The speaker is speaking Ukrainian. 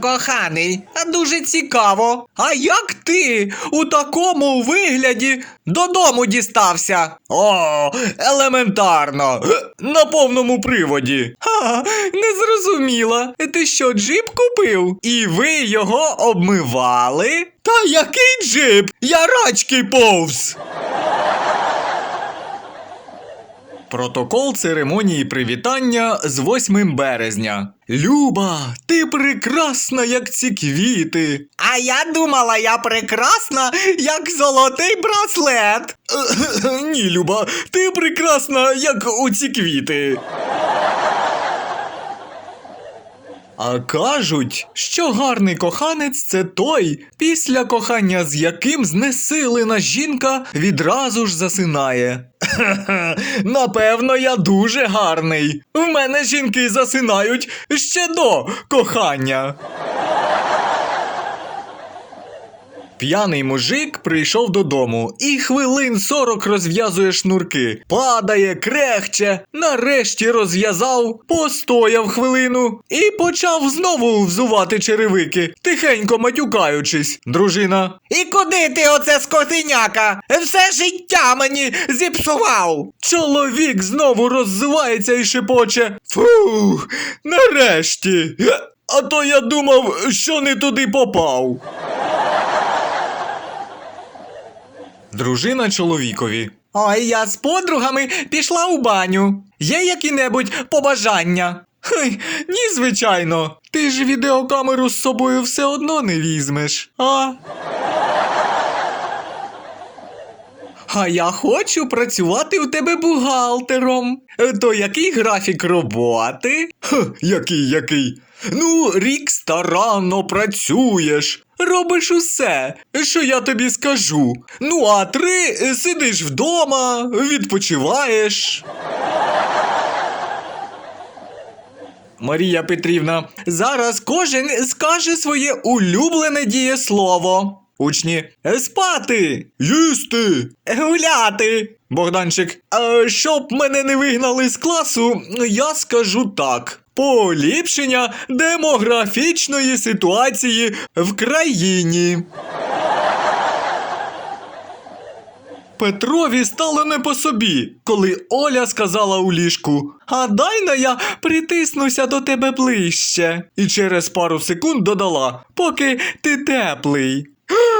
Коханий, дуже цікаво. А як ти у такому вигляді додому дістався? О, елементарно. На повному приводі. Ха, не зрозуміла. Ти що, джип купив? І ви його обмивали? Та який джип? Я рачки повз. Протокол церемонії привітання з 8 березня. Люба, ти прекрасна, як ці квіти. А я думала, я прекрасна, як золотий браслет. Ні, Люба, ти прекрасна, як у ці квіти. А кажуть, що гарний коханець це той, після кохання з яким знесилена жінка відразу ж засинає. Напевно, я дуже гарний. В мене жінки засинають ще до кохання. П'яний мужик прийшов додому і хвилин сорок розв'язує шнурки. Падає, крехче, нарешті розв'язав, постояв хвилину і почав знову взувати черевики, тихенько матюкаючись. Дружина. І куди ти оце скотиняка? Все життя мені зіпсував. Чоловік знову роззивається і шепоче. Фух, нарешті. А то я думав, що не туди попав. Дружина чоловікові. Ой, я з подругами пішла у баню. Є які-небудь побажання? Хай, ні, звичайно. Ти ж відеокамеру з собою все одно не візьмеш, а? А я хочу працювати у тебе бухгалтером. Е, То який графік роботи? Ха, який, який? Ну, рік старанно працюєш. Робиш усе, що я тобі скажу. Ну, а три е, сидиш вдома, відпочиваєш. Марія Петрівна, зараз кожен скаже своє улюблене дієслово. Учні спати, їсти, гуляти. Богданчик, «Е, щоб мене не вигнали з класу, я скажу так. Поліпшення демографічної ситуації в країні. Петрові стало не по собі, коли Оля сказала у ліжку: А дай на я притиснуся до тебе ближче. І через пару секунд додала, поки ти теплий.